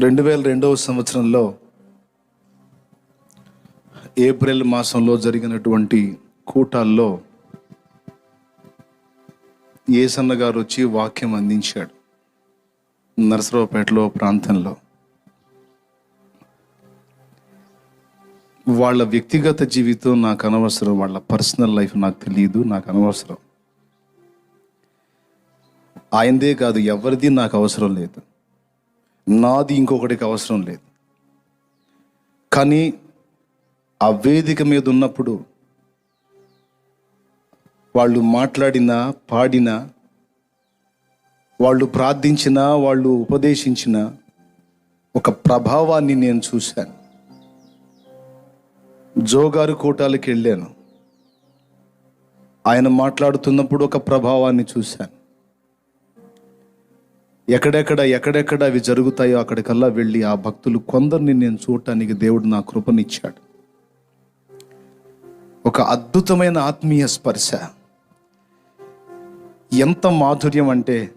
రెండు వేల రెండవ సంవత్సరంలో ఏప్రిల్ మాసంలో జరిగినటువంటి కూటాల్లో ఏసన్న గారు వచ్చి వాక్యం అందించాడు. నరసరావుపేటలో ప్రాంతంలో. వాళ్ళ వ్యక్తిగత జీవితం నాకు అనవసరం వాళ్ళ పర్సనల్ లైఫ్ నాకు తెలియదు నాకు అనవసరం. ఆయనదే కాదు ఎవరిది నాకు అవసరం లేదు. నాది ఇంకొకటికి అవసరం లేదు. కానీ ఆ వేదిక మీద ఉన్నప్పుడు వాళ్ళు మాట్లాడినా పాడినా వాళ్ళు ప్రార్థించిన వాళ్ళు ఉపదేశించిన ఒక ప్రభావాన్ని నేను చూశాను. జోగారు కోటాలకు వెళ్ళాను. ఆయన మాట్లాడుతున్నప్పుడు ఒక ప్రభావాన్ని చూశాను. ఎక్కడెక్కడ ఎక్కడెక్కడ అవి జరుగుతాయో అక్కడికల్లా వెళ్ళి ఆ భక్తులు కొందరిని నేను చూడటానికి దేవుడు నా కృపనిచ్చాడు. ఒక అద్భుతమైన ఆత్మీయ స్పర్శ. ఎంత మాధుర్యం అంటే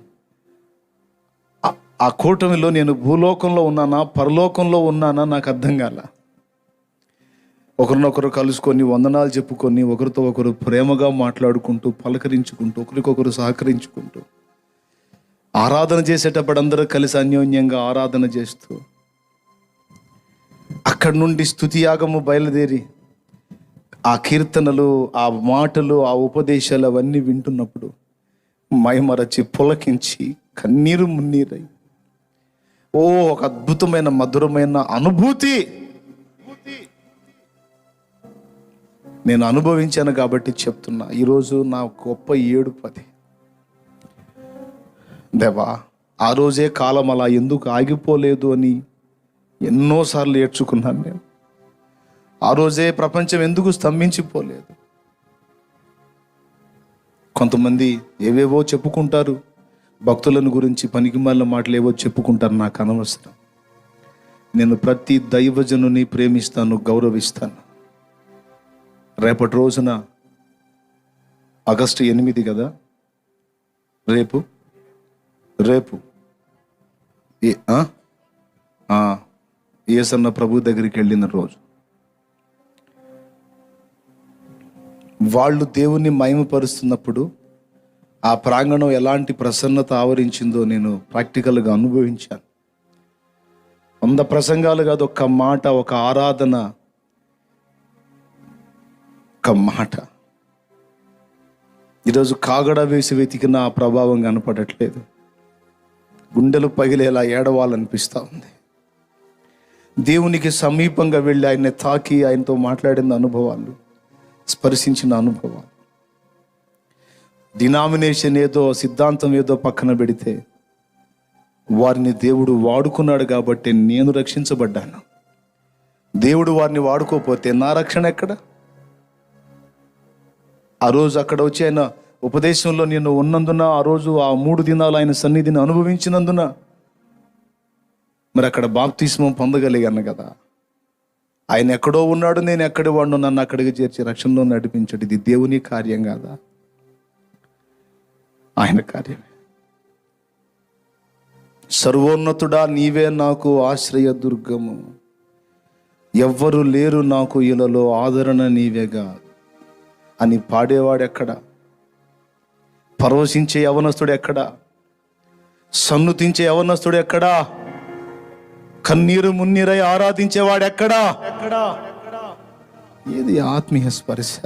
ఆ- ఆ కూటమిలో నేను భూలోకంలో ఉన్నానా పరలోకంలో ఉన్నానా నాకు అర్థం కాల. ఒకరినొకరు కలుసుకొని వందనాలు చెప్పుకొని ఒకరితో ఒకరు ప్రేమగా మాట్లాడుకుంటూ పలకరించుకుంటూ ఒకరికొకరు సహకరించుకుంటూ ఆరాధన చేసేటప్పుడు అందరూ కలిసి అన్యోన్యంగా ఆరాధన చేస్తూ అక్కడి నుండి స్థుతి యాగము బయలుదేరి ఆ కీర్తనలు ఆ మాటలు ఆ ఉపదేశాలు అవన్నీ వింటున్నప్పుడు మైమరచి పులకించి కన్నీరు మున్నీరై ఓ ఒక అద్భుతమైన మధురమైన అనుభూతి! నేను అనుభవించాను కాబట్టి చెప్తున్నా ఈరోజు నా గొప్ప ఏడుపది. దేవా ఆ రోజే కాలం అలా ఎందుకు ఆగిపోలేదు అని ఎన్నోసార్లు ఏడ్చుకున్నాను నేను. ఆ రోజే ప్రపంచం ఎందుకు స్తంభించిపోలేదు? కొంతమంది ఏవేవో చెప్పుకుంటారు భక్తులను గురించి పనికిమాలిన మాటలు ఏవో చెప్పుకుంటారు నాకు అనవసరం. నేను ప్రతి దైవజనుని ప్రేమిస్తాను గౌరవిస్తాను. రేపటి రోజున ఆగస్టు ఎనిమిది కదా? రేపు రేపు. ఏసన్న ప్రభు దగ్గరికి వెళ్ళిన రోజు. వాళ్ళు దేవుణ్ణి మయమపరుస్తున్నప్పుడు ఆ ప్రాంగణం ఎలాంటి ప్రసన్నత ఆవరించిందో నేను ప్రాక్టికల్గా అనుభవించాను. వంద ప్రసంగాలు కాదు ఒక్క మాట ఒక ఆరాధన ఒక మాట. ఈరోజు కాగడ వేసి వెతికిన ఆ ప్రభావం కనపడట్లేదు. గుండెలు పగిలేలా ఏడవాలనిపిస్తూ ఉంది. దేవునికి సమీపంగా వెళ్ళి ఆయన్ని తాకి ఆయనతో మాట్లాడిన అనుభవాలు స్పర్శించిన అనుభవాలు. డినామినేషన్ ఏదో సిద్ధాంతం ఏదో పక్కన పెడితే వారిని దేవుడు వాడుకున్నాడు కాబట్టి నేను రక్షించబడ్డాను. దేవుడు వారిని వాడుకోపోతే నా రక్షణ ఎక్కడ? ఆ రోజు అక్కడ వచ్చి ఆయన ఉపదేశంలో నేను ఉన్నందున ఆ రోజు ఆ మూడు దినాలు ఆయన సన్నిధిని అనుభవించినందున మరి అక్కడ బాప్తిస్మం పొందగలిగాను కదా. ఆయన ఎక్కడో ఉన్నాడు నేను ఎక్కడి వాడు నన్ను అక్కడికి చేర్చి రక్షణలో నడిపించడు. ఇది దేవుని కార్యం కాదా? ఆయన కార్యమే. సర్వోన్నతుడా నీవే నాకు ఆశ్రయ దుర్గము. ఎవ్వరు లేరు నాకు ఇలలో ఆదరణ నీవేగా అని పాడేవాడెక్కడా? పరవశించే యవనస్తుడు ఎక్కడా? సన్నుతించే యవనస్తుడు ఎక్కడా? కన్నీరు మున్నీరై ఆరాధించేవాడు ఎక్కడా? ఏది ఆత్మీయ స్పర్శ?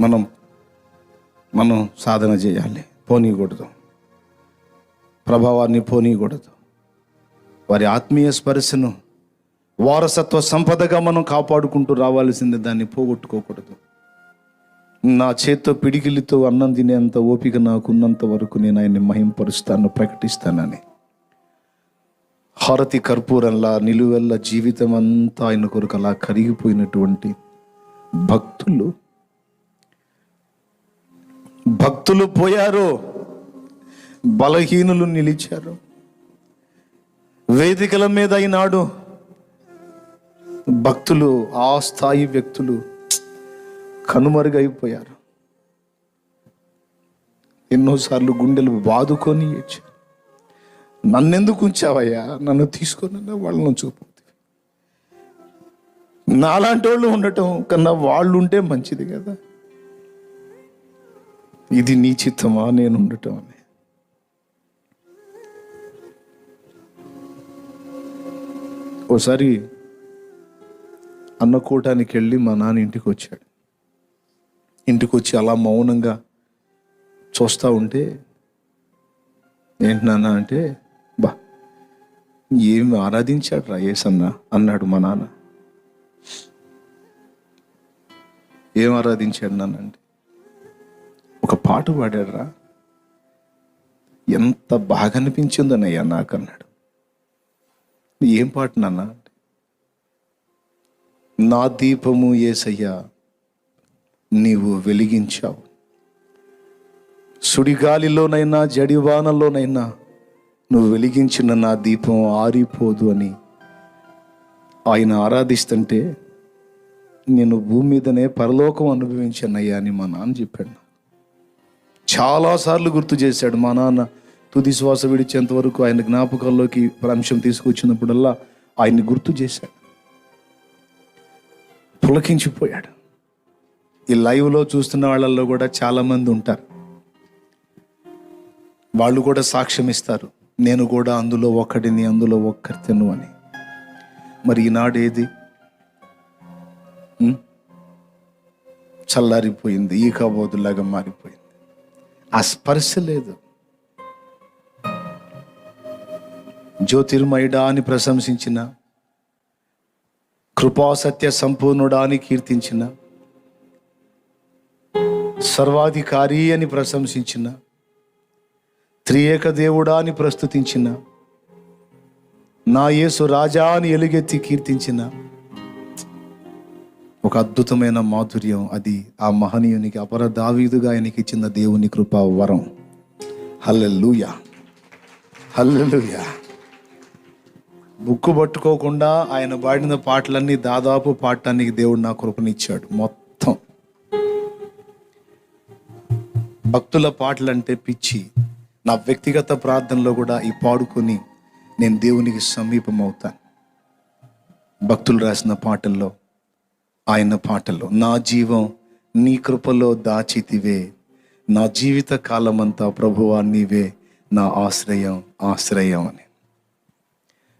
మనం మనం సాధన చేయాలి. పోనీయకూడదు ప్రభావాన్ని పోనీయకూడదు వారి ఆత్మీయ స్పర్శను వారసత్వ సంపదగా మనం కాపాడుకుంటూ రావాల్సింది దాన్ని పోగొట్టుకోకూడదు. నా చేత్తో పిడికిలితో అన్నం తినేంత ఓపిక నాకున్నంత వరకు నేను ఆయన్ని మహింపరుస్తాను ప్రకటిస్తానని. హారతి కర్పూరంలా నిలువెల్ల జీవితం అంతా ఆయన కొరకు అలా కరిగిపోయినటువంటి భక్తులు. భక్తులు పోయారు బలహీనులు నిలిచారు. వేదికల మీద ఈనాడు భక్తులు ఆ స్థాయి వ్యక్తులు కనుమరుగైపోయారు. ఎన్నోసార్లు గుండెలు బాదుకొని నన్నెందుకు ఉంచావయ్యా? నన్ను తీసుకొని వాళ్ళని చూపు నాలాంటి వాళ్ళు ఉండటం కన్నా వాళ్ళు ఉంటే మంచిది కదా. ఇది నీ చిత్తమా? నేను ఉండటం అని ఓసారి అన్నకూటానికి వెళ్ళి మా నాన్న ఇంటికి వచ్చాడు ఇంటికి వచ్చి అలా మౌనంగా చూస్తూ ఉంటే ఏంటి నాన్న అంటే బా ఏం ఆరాధించాడు రా ఏసన్న? అన్నాడు మా నాన్న. ఏం ఆరాధించాడు నాన్న అంటే ఒక పాట పాడాడురా. ఎంత బాగా అనిపించిందన్నయ్యా నాకు అన్నాడు ఏం పాట నాన్న? నా దీపము ఏసయ్యా నీవు వెలిగించావు. సుడిగాలిలోనైనా జడివానలోనైనా నువ్వు వెలిగించిన నా దీపం ఆరిపోదు అని ఆయన ఆరాధిస్తుంటే నేను భూమి మీదనే పరలోకం అనుభవించానయ్యా అని మా నాన్న చెప్పాడు. చాలాసార్లు గుర్తు చేశాడు మా నాన్న తుది శ్వాస విడిచేంత వరకు ఆయన జ్ఞాపకాల్లోకి అంశం తీసుకొచ్చినప్పుడల్లా ఆయన్ని గుర్తు చేశాడు. పులకించిపోయాడు. ఈ లైవ్లో చూస్తున్న వాళ్ళల్లో కూడా చాలామంది ఉంటారు. వాళ్ళు కూడా సాక్ష్యం ఇస్తారు. నేను కూడా అందులో ఒక్కడిని అందులో ఒక్కరితెను అని. మరి ఈనాడు ఏది? చల్లారిపోయింది ఈ కాబోతులాగా మారిపోయింది. ఆ స్పర్శ లేదు. జ్యోతిర్మయుడా అని ప్రశంసించిన కృపాసత్య సంపూర్ణుడా అని కీర్తించిన సర్వాధికారి అని ప్రశంసించిన త్రియేక దేవుడా అని ప్రస్తుతించిన నా యేసు రాజా అని ఎలుగెత్తి కీర్తించిన ఒక అద్భుతమైన మాధుర్యం అది ఆ మహనీయునికి అపర దావీదుగా ఆయనకి ఇచ్చిన దేవుని కృపా వరం. హల్లెలూయా. హల్లెలూయా. ముక్కు పట్టుకోకుండా ఆయన పాడిన పాటలన్నీ దాదాపు పాడటానికి దేవుడు నా కృపనిచ్చాడు మొత్తం. భక్తుల పాటలంటే పిచ్చి. నా వ్యక్తిగత ప్రార్థనలో కూడా ఈ పాడుకొని నేను దేవునికి సమీపం అవుతాను భక్తులు రాసిన పాటల్లో ఆయన పాటల్లో నా జీవం నీ కృపలో దాచితివే. నా జీవిత కాలమంతా ప్రభువా నీవే నా ఆశ్రయం ఆశ్రయం అని.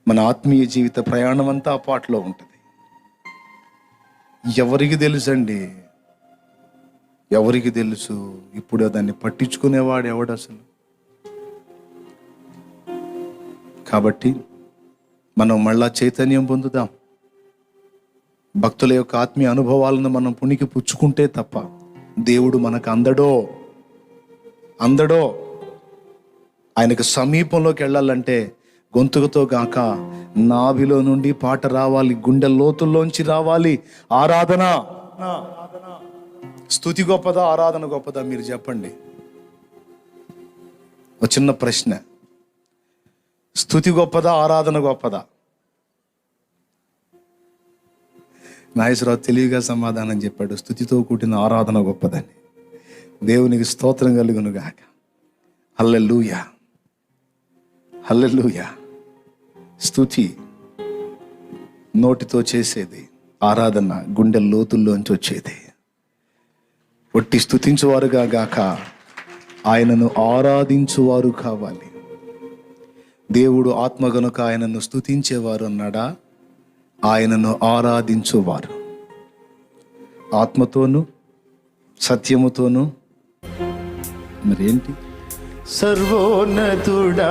మన ఆత్మీయ జీవిత ప్రయాణం అంతా ఆ పాటలో ఉంటుంది. ఎవరికి తెలుసండి? ఎవరికి తెలుసు? ఇప్పుడు దాన్ని పట్టించుకునేవాడు ఎవడు అసలు? కాబట్టి మనం మళ్ళా చైతన్యం పొందుదాం. భక్తుల యొక్క ఆత్మీయ అనుభవాలను మనం పుణికి పుచ్చుకుంటే తప్ప దేవుడు మనకు అందడో? అందడో? ఆయనకు సమీపంలోకి వెళ్ళాలంటే గొంతుకతో గాక నాభిలో నుండి పాట రావాలి గుండె లోతుల్లోంచి రావాలి. ఆరాధన. స్థుతి గొప్పదా ఆరాధన గొప్పదా మీరు చెప్పండి. ఒక చిన్న ప్రశ్న. స్థుతి గొప్పదా ఆరాధన గొప్పదా? నాగేశ్వరరావు తెలివిగా సమాధానం చెప్పాడు. స్థుతితో కూడిన ఆరాధన గొప్పదని. దేవునికి స్తోత్రం కలుగునుగాక హల్లెలూయా. హల్లెలూయా. స్థుతి నోటితో చేసేది ఆరాధన గుండె లోతుల్లోంచి వచ్చేది. ఒట్టి స్థుతించువారుగా గాక ఆయనను ఆరాధించువారు కావాలి. దేవుడు ఆత్మ గనుక ఆయనను స్థుతించేవారు అన్నాడా? ఆయనను ఆరాధించువారు. ఆత్మతోను సత్యముతోను మరేంటి? సర్వోన్నతుడా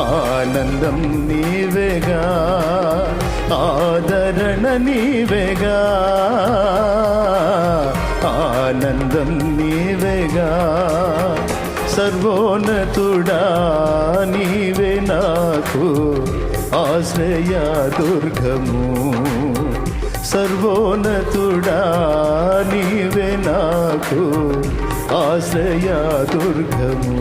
ఆనందం నీవేగా ఆదరణ నీవేగా ఆనందం నీవేగా సర్వోన్నతుడా నీవే నాకు ఆశ్రయ దుర్గము సర్వోన్నతుడా నీవే నాకు ఆశ్రయ దుర్గము.